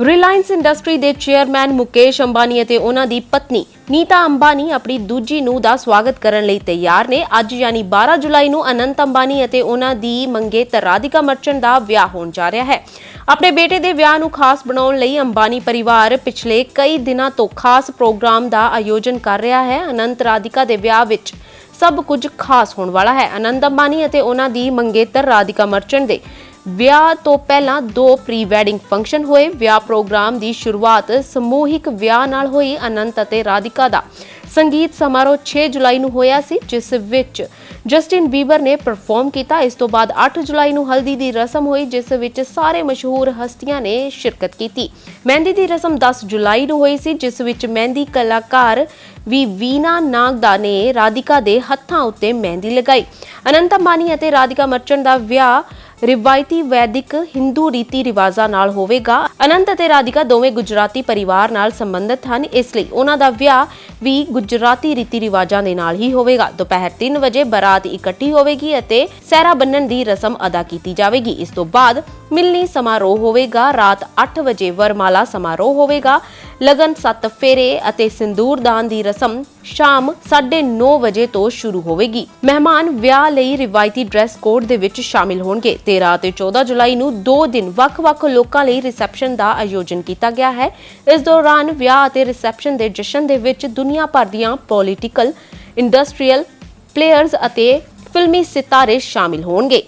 Reliance industry ਦੇ chairman Mukesh Ambani ਅਤੇ ਉਹਨਾਂ ਦੀ ਪਤਨੀ ਨੀਤਾ ਅੰਬਾਨੀ ਆਪਣੀ ਦੂਜੀ ਨੂੰਹ ਦਾ ਸਵਾਗਤ ਕਰਨ ਲਈ ਤਿਆਰ ਨੇ। ਅੱਜ ਯਾਨੀ 12 ਜੁਲਾਈ ਨੂੰ ਅਨੰਤ ਅੰਬਾਨੀ ਅਤੇ ਉਹਨਾਂ ਦੀ ਮੰਗੇਤਰ ਰਾਧਿਕਾ ਮਰਚੈਂਟ ਦਾ ਵਿਆਹ ਹੋਣ ਜਾ ਰਿਹਾ ਹੈ। ਆਪਣੇ ਬੇਟੇ ਦੇ ਵਿਆਹ ਨੂੰ ਖਾਸ ਬਣਾਉਣ ਲਈ ਅੰਬਾਨੀ ਪਰਿਵਾਰ ਪਿਛਲੇ ਕਈ ਦਿਨਾਂ ਤੋਂ ਖਾਸ ਪ੍ਰੋਗਰਾਮ ਦਾ ਆਯੋਜਨ ਕਰ ਰਿਹਾ ਹੈ। ਅਨੰਤ ਰਾਧਿਕਾ ਦੇ ਵਿਆਹ ਵਿੱਚ ਸਭ ਕੁਝ ਖਾਸ ਹੋਣ ਵਾਲਾ ਹੈ। ਅਨੰਦ ਅੰਬਾਨੀ ਅਤੇ ਉਹਨਾਂ ਦੀ ਮੰਗੇਤਰ ਰਾਧਿਕਾ ਮਰਚੈਂਟ ਦੇ ਵਿਆਹ ਤੋਂ ਪਹਿਲਾਂ ਦੋ ਪ੍ਰੀ ਵੈਡਿੰਗ ਫੰਕਸ਼ਨ ਹੋਏ। ਵਿਆਹ ਪ੍ਰੋਗਰਾਮ ਦੀ ਸ਼ੁਰੂਆਤ ਸਮੂਹਿਕ ਵਿਆਹ ਨਾਲ ਹੋਈ, ਅਨੰਤ ਅਤੇ ਰਾਧਿਕਾ ਦਾ। ਸੰਗੀਤ ਸਮਾਰੋਹ 6 ਜੁਲਾਈ ਨੂੰ ਹੋਇਆ ਸੀ, ਜਿਸ ਵਿੱਚ ਜਸਟਿਨ ਬੀਬਰ ਨੇ ਪਰਫਾਰਮ ਕੀਤਾ। ਇਸ ਤੋਂ ਬਾਅਦ 8 ਜੁਲਾਈ ਨੂੰ ਹਲਦੀ ਦੀ ਰਸਮ ਹੋਈ, ਜਿਸ ਵਿੱਚ ਸਾਰੇ ਮਸ਼ਹੂਰ ਹਸਤੀਆਂ ਨੇ ਸ਼ਿਰਕਤ ਕੀਤੀ। ਮਹਿੰਦੀ ਦੀ ਰਸਮ 10 ਜੁਲਾਈ ਨੂੰ ਹੋਈ ਸੀ, ਜਿਸ ਵਿੱਚ ਮਹਿੰਦੀ ਕਲਾਕਾਰ ਵੀ ਵੀਨਾ ਨਾਗਦਾ ਨੇ ਰਾਧਿਕਾ ਦੇ ਹੱਥਾਂ ਉੱਤੇ ਮਹਿੰਦੀ ਲਗਾਈ। ਅਨੰਤ ਅੰਬਾਨੀ ਅਤੇ ਰਾਧਿਕਾ ਮਰਚੈਂਟ ਦਾ ਵਿਆਹ ਰਿਵਾਇਤੀ ਵੈਦਿਕ ਹਿੰਦੂ ਰੀਤੀ ਰਿਵਾਜ਼ਾਂ ਨਾਲ ਹੋਵੇਗਾ। ਅਨੰਤ ਅਤੇ ਰਾਧਿਕਾ ਦੋਵੇਂ ਗੁਜਰਾਤੀ ਪਰਿਵਾਰ ਨਾਲ ਸੰਬੰਧਿਤ ਹਨ। ਇਸ ਲਈ ਉਹਨਾਂ ਦਾ ਵਿਆਹ ਵੀ ਗੁਜਰਾਤੀ ਰੀਤੀ ਰਿਵਾਜ਼ਾਂ ਦੇ ਨਾਲ ਹੀ ਹੋਵੇਗਾ। ਦੁਪਹਿਰ 3 ਵਜੇ ਬਰਾਤ ਇਕੱਠੀ ਹੋਵੇਗੀ ਅਤੇ ਸਹਿਰਾ ਬੰਨਣ ਦੀ ਰਸਮ ਅਦਾ ਕੀਤੀ ਜਾਵੇਗੀ। ਇਸ ਤੋਂ ਬਾਅਦ ਮਿਲਣੀ ਸਮਾਰੋਹ ਹੋਵੇਗਾ। ਰਾਤ 8 ਵਜੇ ਵਰਮਾਲਾ ਸਮਾਰੋਹ ਹੋਵੇਗਾ। ਲਗਨ ਸੱਤ ਫੇਰੇ ਅਤੇ ਸਿੰਦੂਰ ਦੀ ਰਸਮ ਸ਼ਾਮ 9:30 ਵਜੇ ਤੋਂ ਸ਼ੁਰੂ ਹੋਵੇਗੀ। ਮਹਿਮਾਨ ਵਿਆਹ ਲਈ ਰਿਵਾਇਤੀ ਡਰੈਸ ਕੋਡ ਦੇ ਵਿੱਚ ਸ਼ਾਮਿਲ ਹੋਣਗੇ। 13 ਅਤੇ 14 ਜੁਲਾਈ ਨੂੰ ਦੋ ਦਿਨ ਵੱਖ-ਵੱਖ ਲੋਕਾਂ ਲਈ ਰਿਸੈਪਸ਼ਨ ਦਾ ਆਯੋਜਨ ਕੀਤਾ ਗਿਆ ਹੈ। ਇਸ ਦੌਰਾਨ ਵਿਆਹ ਅਤੇ ਰਿਸੈਪਸ਼ਨ ਦੇ ਜਸ਼ਨ ਦੇ ਵਿੱਚ ਦੁਨੀਆ ਭਰ ਦੀਆਂ ਪੋਲੀਟੀਕਲ ਇੰਡਸਟਰੀਅਲ ਪਲੇਅਰਸ ਅਤੇ ਫਿਲਮੀ ਸਿਤਾਰੇ ਸ਼ਾਮਿਲ ਹੋਣਗੇ।